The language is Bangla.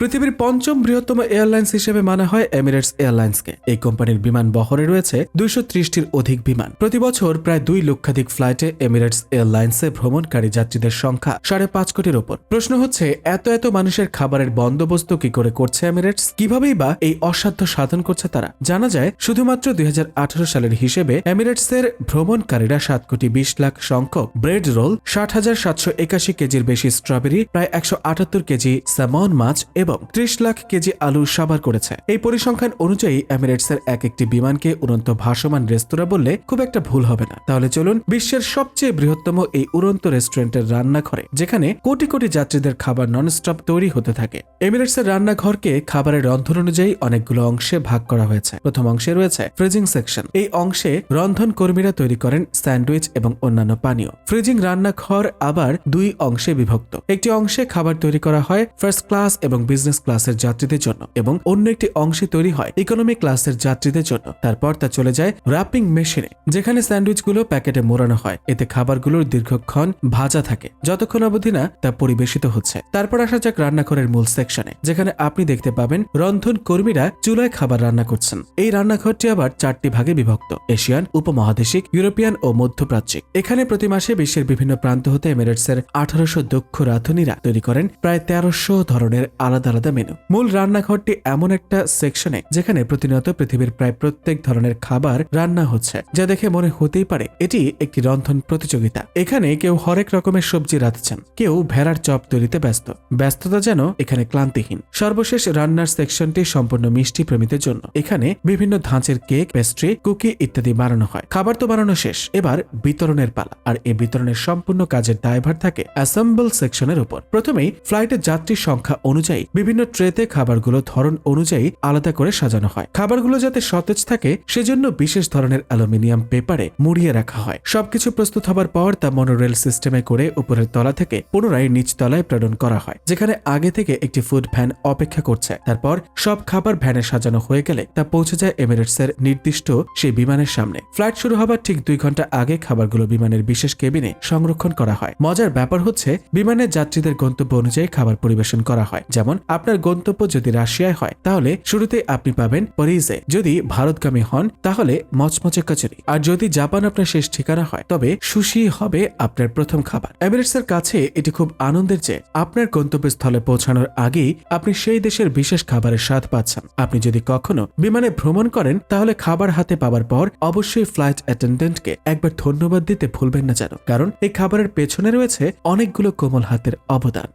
পৃথিবীর পঞ্চম বৃহত্তম এয়ারলাইন্স হিসেবে মানা হয় এমিরেটস এয়ারলাইন্সকে। এই কোম্পানির বিমান বহরে রয়েছে দুইশো ত্রিশটির অধিক বিমান। প্রতি বছর প্রায় দুই লক্ষাধিক ফ্লাইটে এমিরেটস এয়ারলাইন্সে ভ্রমণকারী যাত্রীদের সংখ্যা সাড়ে পাঁচ কোটির ওপর। প্রশ্ন হচ্ছে, এত এত মানুষের খাবারের বন্দোবস্ত কি করে করছে এমিরেটস? কিভাবেই বা এই অসাধ্য সাধন করছে তারা? জানা যায়, শুধুমাত্র দুই হাজার আঠারো সালের হিসেবে এমিরেটসের ভ্রমণকারীরা সাত কোটি বিশ লাখ সংখ্যক ব্রেড রোল, ষাট হাজার সাতশো একাশি কেজির বেশি স্ট্রবেরি, প্রায় একশো আটাত্তর কেজি স্যামন মাছ এবং ত্রিশ লাখ কেজি আলু সাবার করেছে। এই পরিসংখ্যান অনুযায়ী এমিরেটসের এক একটি বিমানকে উড়ন্ত ভাসমান রেস্তোরাঁ বললে খুব একটা ভুল হবে না। তাহলে চলুন বিশ্বের সবচেয়ে বৃহত্তম এই উড়ন্ত রেস্টুরেন্টের রান্নাঘরে, যেখানে কোটি কোটি যাত্রীদের খাবার ননস্টপ তৈরি হতে থাকে। এমিরেটসের রান্নাঘরকে খাবারের রন্ধন অনুযায়ী অনেকগুলো অংশে ভাগ করা হয়েছে। প্রথম অংশে রয়েছে ফ্রিজিং সেকশন। এই অংশে রন্ধন কর্মীরা তৈরি করেন স্যান্ডউইচ এবং অন্যান্য পানীয়। ফ্রিজিং রান্নাঘর আবার দুই অংশে বিভক্ত। একটি অংশে খাবার তৈরি করা হয় ফার্স্ট ক্লাস এবং বিজনেস ক্লাসের যাত্রীদের জন্য এবং অন্য একটি অংশে তৈরি হয় ইকোনমি ক্লাসের যাত্রীদের জন্য। তারপর তা চলে যায় র্যাপিং মেশিনে যেখানে স্যান্ডউইচগুলো প্যাকেটে মোড়ানো হয়। এতে খাবারগুলোর দীর্ঘক্ষণ ভাজা থাকে। যতক্ষণ অবধি না তা পরিবেশিত হচ্ছে। তারপর আসা যাক রান্নাঘরের মূল সেকশনে যেখানে আপনি দেখতে পাবেন রন্ধন কর্মীরা চুলায় খাবার রান্না করছেন। এই রান্নাঘরটি আবার চারটি ভাগে বিভক্ত, এশিয়ান, উপমহাদেশিক, ইউরোপিয়ান ও মধ্যপ্রাচ্যিক। এখানে প্রতি মাসে বিশ্বের বিভিন্ন প্রান্ত হতে এমিরেটসের আঠারোশো দক্ষ রাঁধুনিরা তৈরি করেন প্রায় তেরোশো ধরনের আলাদা আলাদা মেনু মূল রান্নাঘরটি এমন একটা সেকশনে যেখানে প্রতিনিয়ত পৃথিবীর প্রায় প্রত্যেক ধরনের খাবার রান্না হচ্ছে, যা দেখে মনে হতেই পারে এটি একটি রন্ধন প্রতিযোগিতা। এখানে কেউ হরেক রকমের সবজি রাঁধছেন, কেউ ভেড়ার চপ তৈরিতে ব্যস্ত। ব্যস্ততা যেন এখানে ক্লান্তিহীন। সর্বশেষ রান্নার সেকশনটি সম্পূর্ণ মিষ্টি প্রেমীদের জন্য। এখানে বিভিন্ন ধাঁচের কেক পেস্ট্রি কুকি ইত্যাদি বানানো হয়। খাবার তো বানানো শেষ, এবার বিতরণের পালা। আর এই বিতরণের সম্পূর্ণ কাজের দায়ভার থাকে অ্যাসেম্বল সেকশনের উপর। প্রথমেই ফ্লাইটের যাত্রীর সংখ্যা অনুযায়ী বিভিন্ন ট্রেতে খাবারগুলো ধরন অনুযায়ী আলাদা করে সাজানো হয়। খাবারগুলো যাতে সতেজ থাকে, সেজন্য বিশেষ ধরনের অ্যালুমিনিয়াম পেপারে মুড়িয়ে রাখা হয়। সবকিছু প্রস্তুত হবার পর তা মনোরেল সিস্টেমে করে উপরের তলা থেকে পুনরায় নিচ তলায় প্রেরণ করা হয়, যেখানে আগে থেকে একটি ফুড ভ্যান অপেক্ষা করছে। তারপর সব খাবার ভ্যানে সাজানো হয়ে গেলে তা পৌঁছে যায় এমিরেটসের নির্দিষ্ট সেই বিমানের সামনে। ফ্লাইট শুরু হবার ঠিক দুই ঘণ্টা আগে খাবারগুলো বিমানের বিশেষ কেবিনে সংরক্ষণ করা হয়। মজার ব্যাপার হচ্ছে, বিমানের যাত্রীদের গন্তব্য অনুযায়ী খাবার পরিবেশন করা হয়, যেমন আপনার গন্তব্য যদি রাশিয়ায় হয়, তাহলে শুরুতে আপনি পাবেন প্যারিসে যদি ভারতগামী হন, তাহলে মচমচে কচুরি। আর যদি জাপান আপনার শেষ ঠিকানা হয়, তবে সুশি হবে আপনার প্রথম খাবার। এমিরেটসের কাছে এটি খুব আনন্দের যে, আপনার গন্তব্যস্থলে পৌঁছানোর আগেই আপনি সেই দেশের বিশেষ খাবারের স্বাদ পাচ্ছেন। আপনি যদি কখনো বিমানে ভ্রমণ করেন, তাহলে খাবার হাতে পাওয়ার পর অবশ্যই ফ্লাইট অ্যাটেন্ডেন্টকে একবার ধন্যবাদ দিতে ভুলবেন না যেন। কারণ এই খাবারের পেছনে রয়েছে অনেকগুলো কোমল হাতের অবদান।